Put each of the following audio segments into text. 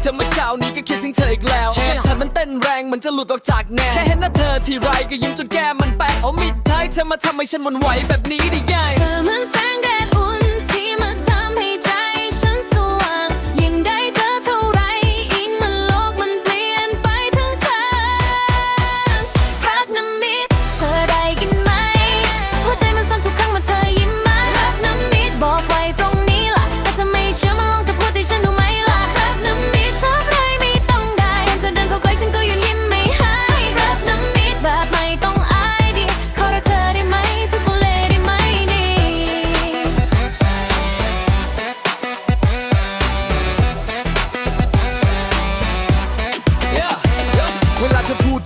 เธอเมื่อเช้านี้ก็คิดถึงเธออีกแล้วแค่เธอมันเต้นแรงเหมันจะหลุดออกจากแนวแค่เห็นหน้าเธอทีไรก็ยิ้มจนแก้มมันแปะเอามิดท้ายเธอมาทำให้ฉันหมันไหวแบบนี้ได้ไง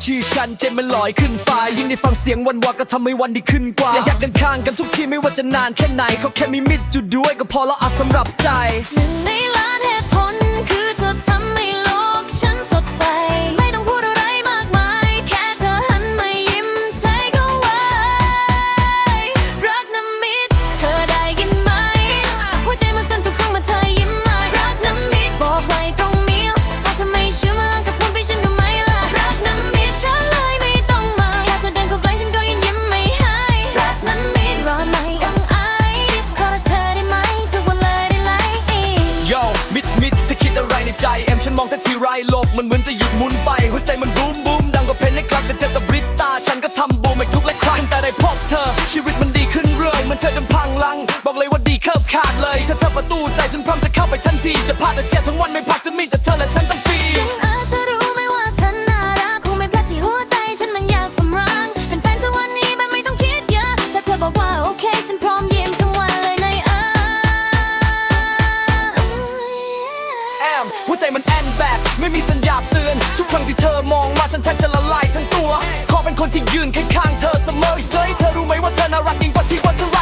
ชื่อฉันเจนมันลอยขึ้นฟ้ายิ่งได้ฟังเสียงวันวาก็ทำให้วันดีขึ้นกว่า อยากเดินข้างกันทุกทีไม่ว่าจะนานแค่ไหนเขาแค่มีมิตรจุดด้วยก็พอแล้วอาสำหรับใจ เหมือนจะหยุดหมุนไป หัวใจมันบูมบูมดังกว่าเพลงในคลับฉันเจอกับบริตตา ฉันก็ทำบูมไม่ทุกและครั้งแต่ได้พบเธอ ชีวิตมันดีขึ้นเรื่อยเหมันเธอจนพังลัง บอกเลยว่าดีเคิบขาดเลยถ้าเธอประตูใจฉันพร้อมจะเข้าไปทันทีจะพาแต่เทียวทั้งวันไม่พักจะมีแต่เธอและฉัน หัวใจมันแอนแบบ ไม่มีสัญญาเตือน ทุกครั้งที่เธอมองมาฉันแทบจะละลายทั้งตัว ขอเป็นคนที่ยืนข้างๆเธอเสมอเจอให้เธอรู้ไหมว่าเธอน่ารักยิ่งกว่าที่ว่าเธอ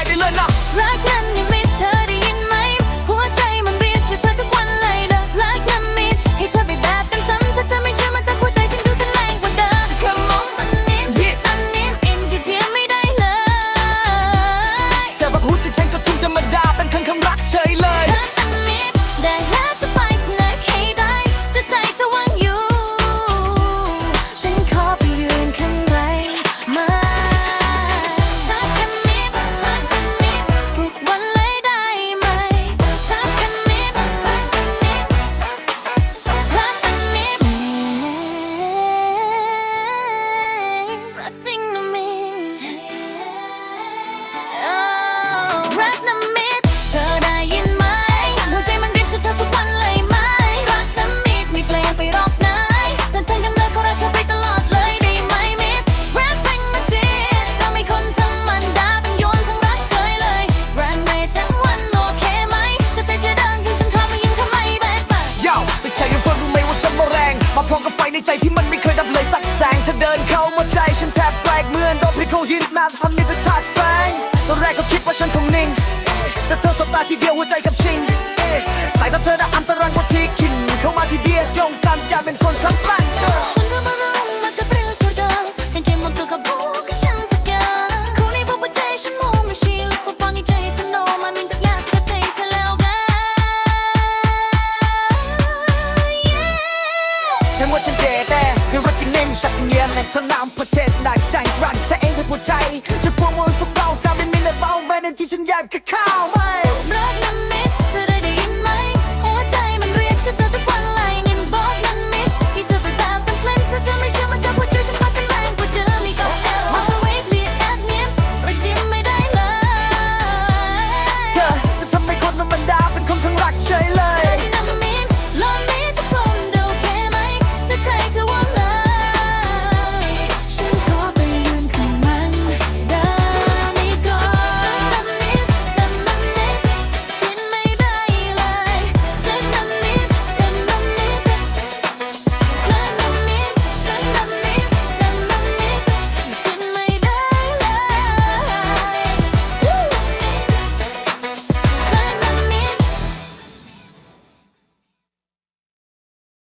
ในใจที่มันไม่เคยดับเลยสักแสงเธอเดินเข้ามาใจฉันแทบแปลกเหมือนโดนพิษเขายินมาทำ ตาทีเดียวหัวใจกับชิงสายตาเธอน่ะอันตรายกว่าที่คิดเข้ามาที่เบียดจงกันอยากเป็นคนข้างแกล้งเธอฉันก็มารู้มากับเรื่องตัวเดิมเป็นเกมหมดตัวกับผู้กับฉันสักอย่างคู่นี้บอกว่าใจฉันมงไม่ชีลิกว่าปองในใจเธอโนมันมีแต่อยากจะเตะเธอแล้วกันแค่ว่าฉันเจแต่ไม่ว่าจะเน้นสักเงียนในสนามประเทศหนักใจรันเธอเองเป็นผู้ใจจะพวงมนสุขเราทำเป็นมิลเลเบาแม้ในที่ฉันอยากจะเข้าม